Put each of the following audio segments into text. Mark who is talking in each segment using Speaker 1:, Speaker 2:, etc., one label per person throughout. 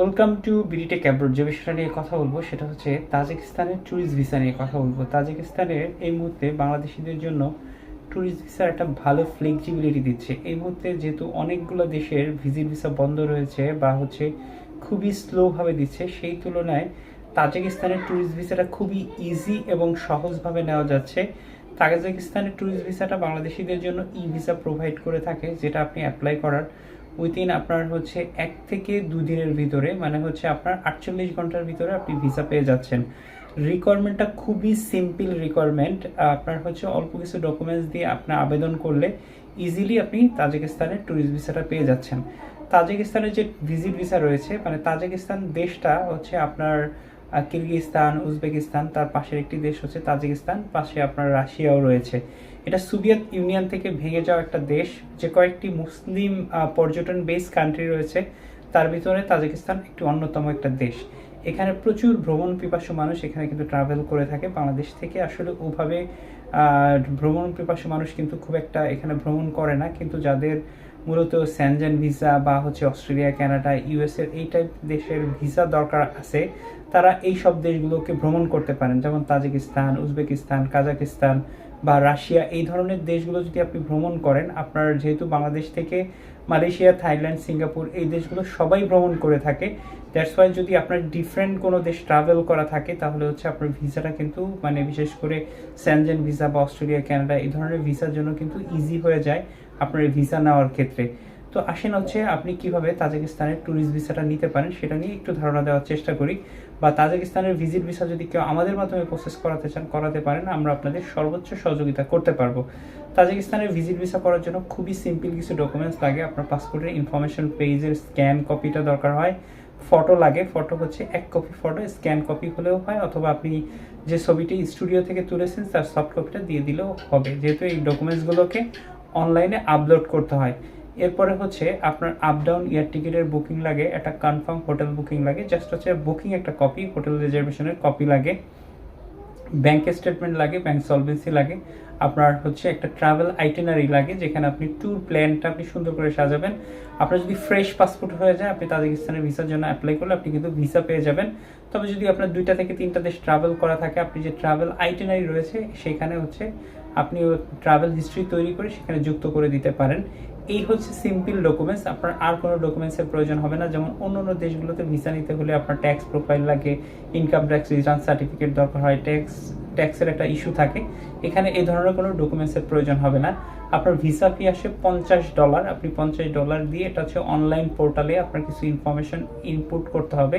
Speaker 1: Welcome to বিডিটে ক্যাব্রোড যে বিষয়টা নিয়ে কথা বলব সেটা হচ্ছে তাজিকিস্তানের ট্যুরিস্ট ভিসা নিয়ে কথা বলব। তাজিকিস্তানের এই মুহূর্তে বাংলাদেশিদের জন্য ট্যুরিস্ট ভিসার একটা ভালো ফ্লেক্সিবিলিটি দিচ্ছে। এই মুহূর্তে যেহেতু অনেকগুলো দেশের ভিজিট ভিসা বন্ধ রয়েছে বা হচ্ছে খুবই স্লোভাবে দিচ্ছে, সেই তুলনায় তাজিকিস্তানের ট্যুরিস্ট ভিসাটা খুবই ইজি এবং সহজভাবে নেওয়া যাচ্ছে। তাজিকিস্তানের ট্যুরিস্ট ভিসাটা বাংলাদেশিদের জন্য ই ভিসা প্রোভাইড করে থাকে, যেটা আপনি অ্যাপ্লাই করার উইথিন আপনার হচ্ছে এক থেকে দুদিনের ভিতরে মানে হচ্ছে আপনার আটচল্লিশ ঘণ্টার ভিতরে আপনি ভিসা পেয়ে যাচ্ছেন। রিকোয়ারমেন্টটা খুবই সিম্পল রিকোয়ারমেন্ট আপনার হচ্ছে অল্প কিছু ডকুমেন্টস দিয়ে আপনি আবেদন করলে ইজিলি আপনি তাজিকিস্তানের ট্যুরিস্ট ভিসাটা পেয়ে যাচ্ছেন। তাজিকিস্তানের যে ভিজিট ভিসা রয়েছে মানে তাজিকিস্তান দেশটা হচ্ছে আপনার আহ, কিরগিজস্তান উজবেকিস্তান তার পাশের একটি দেশ হচ্ছে তাজিকিস্তান পাশে আপনার রাশিয়াও রয়েছে। এটা সোভিয়েত ইউনিয়ন থেকে ভেঙে যাওয়া একটা দেশ। যে কয়েকটি মুসলিম পর্যটন বেস কান্ট্রি রয়েছে, তার ভিতরে তাজিকিস্তান একটি অন্যতম একটা দেশ। এখানে প্রচুর ভ্রমণ পিপাসু মানুষ এখানে কিন্তু ট্রাভেল করে থাকে বাংলাদেশ থেকে। আসলে ওভাবে ভ্রমণ পিপাসু মানুষ কিন্তু খুব একটা এখানে ভ্রমণ করে না। কিন্তু যাদের মূলত স্যানজেন ভিসা বা হচ্ছে অস্ট্রেলিয়া কানাডা ইউএসএর এই টাইপ দেশের ভিসা দরকার আছে, তারা এই সব দেশগুলোকে ভ্রমণ করতে পারেন। যেমন তাজিকিস্তান, উজবেকিস্তান, কাজাকিস্তান বা রাশিয়া, এই ধরনের দেশগুলো যদি আপনি ভ্রমণ করেন, আপনার যেহেতু বাংলাদেশ থেকে মালয়েশিয়া, থাইল্যান্ড, সিঙ্গাপুর, এই দেশগুলো সবাই ভ্রমণ করে থাকে, দ্যাটস ওয়াই যদি আপনার ডিফারেন্ট কোনো দেশ ট্রাভেল করা থাকে, তাহলে হচ্ছে আপনার ভিসাটা কিন্তু মানে বিশেষ করে স্যানজেন ভিসা বা অস্ট্রেলিয়া কানাডা এই ধরনের ভিসার জন্য কিন্তু ইজি হয়ে যায় আপনার ভিসা নেওয়ার ক্ষেত্রে। তো আসেন হচ্ছে আপনি কীভাবে তাজিকিস্তানের ট্যুরিস্ট ভিসাটা নিতে পারেন সেটা নিয়ে একটু ধারণা দেওয়ার চেষ্টা করি। বা তাজিকিস্তানের ভিজিট ভিসা যদি কেউ আমাদের মাধ্যমে প্রসেস করাতে চান, করাতে পারেন, আমরা আপনাদের সর্বোচ্চ সহযোগিতা করতে পারব। তাজিকিস্তানের ভিজিট ভিসা করার জন্য খুবই সিম্পল কিছু ডকুমেন্টস লাগে। আপনার পাসপোর্টের ইনফরমেশন পেজের স্ক্যান কপিটা দরকার হয়। ফটো লাগে। ফটো হচ্ছে এক কপি ফটো স্ক্যান কপি হলেও হয় অথবা আপনি যে ছবিটি স্টুডিও থেকে তুলেছেন তার সফট কপিটা দিয়ে দিলেও হবে। যেহেতু এই ডকুমেন্টসগুলোকে অনলাইনে আপলোড করতে হয়। এরপরে হচ্ছে আপনার আপ ডাউন এয়ার টিকিটের বুকিং লাগে, একটা কনফার্ম হোটেল বুকিং লাগে জাস্ট হচ্ছে বুকিং একটা কপি হোটেল রিজার্ভেশনের কপি লাগে ব্যাংক স্টেটমেন্ট লাগে ব্যাংক সলভেন্সি লাগে, আপনার হচ্ছে একটা ট্রাভেল আইটেনারি লাগে, যেখানে আপনি ট্যুর প্ল্যানটা আপনি সুন্দর করে সাজাবেন। আপনার যদি ফ্রেশ পাসপোর্ট হয়ে যায়, আপনি তাজিকিস্তানের ভিসার জন্য অ্যাপ্লাই করলে আপনি কিন্তু ভিসা পেয়ে যাবেন। তবে যদি আপনার দুইটা থেকে তিনটা দেশ ট্রাভেল করা থাকে, আপনি যে ট্রাভেল আইটেনারি রয়েছে, সেখানে হচ্ছে আপনি ট্রাভেল হিস্ট্রি তৈরি করে সেখানে যুক্ত করে দিতে পারেন। এই হচ্ছে সিম্পল ডকুমেন্টস আপনার আর কোনো ডকুমেন্টসের প্রয়োজন হবে না। যেমন অন্য অন্য দেশগুলোতে ভিসা নিতে হলে আপনার ট্যাক্স প্রোফাইল লাগে ইনকাম ট্যাক্স রিটার্ন সার্টিফিকেট দরকার হয় ট্যাক্স ট্যাক্সের একটা ইস্যু থাকে। এখানে এই ধরনের কোনো ডকুমেন্টসের প্রয়োজন হবে না। আপনার ভিসা ফি আসে পঞ্চাশ ডলার আপনি পঞ্চাশ ডলার দিয়ে এটা হচ্ছে অনলাইন পোর্টালে আপনার কিছু ইনফরমেশন ইনপুট করতে হবে।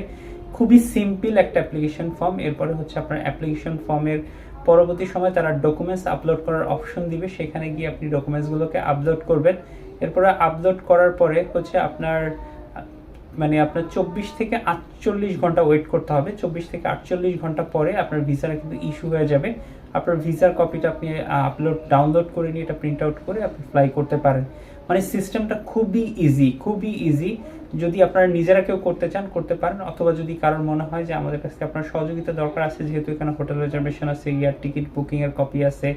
Speaker 1: খুবই সিম্পল একটা অ্যাপ্লিকেশন ফর্ম এরপরে হচ্ছে আপনার অ্যাপ্লিকেশন ফর্মের পরবর্তী সময় তারা ডকুমেন্টস আপলোড করার অপশন দিবে। সেখানে গিয়ে আপনি ডকুমেন্টসগুলোকে আপলোড করবেন। এরপরে আপলোড করার পরে হচ্ছে আপনার মানে আপনার চব্বিশ থেকে আটচল্লিশ ঘণ্টা ওয়েট করতে হবে। চব্বিশ থেকে আটচল্লিশ ঘণ্টা পরে আপনার ভিসাটা কিন্তু ইস্যু হয়ে যাবে। আপনার ভিসার কপিটা আপনি আপলোড ডাউনলোড করে নিয়ে এটা প্রিন্ট আউট করে আপনি ফ্লাই করতে পারেন। মানে সিস্টেমটা খুবই ইজি খুবই ইজি যদি আপনারা নিজেরা কেউ করতে চান, করতে পারেন। অথবা যদি কারোর মনে হয় যে আমাদের কাছে আপনার সহযোগিতা দরকার আছে, যেহেতু এখানে হোটেল রিজার্ভেশন আছে, ইয়ার টিকিট বুকিং এর কপি আছে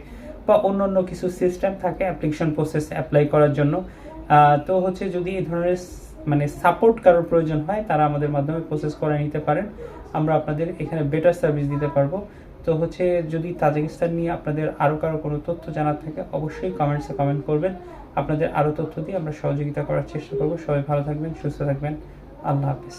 Speaker 1: বা অন্য অন্য কিছু সিস্টেম থাকে অ্যাপ্লিকেশন প্রসেস অ্যাপ্লাই করার জন্য। তো হচ্ছে যদি এই ধরনের মানে সাপোর্ট কারোর প্রয়োজন হয়, তারা আমাদের মাধ্যমে প্রসেস করে নিতে পারেন। আমরা আপনাদের এখানে বেটার সার্ভিস দিতে পারব। তো হচ্ছে যদি তাজিকিস্তান নিয়ে আপনাদের আরও কারও কোনো তথ্য জানার থাকে, অবশ্যই কমেন্টসে কমেন্ট করবেন। আপনাদের আরও তথ্য দিয়ে আমরা সহযোগিতা করার চেষ্টা করব। সবাই ভালো থাকবেন, সুস্থ থাকবেন। আল্লাহ হাফিজ।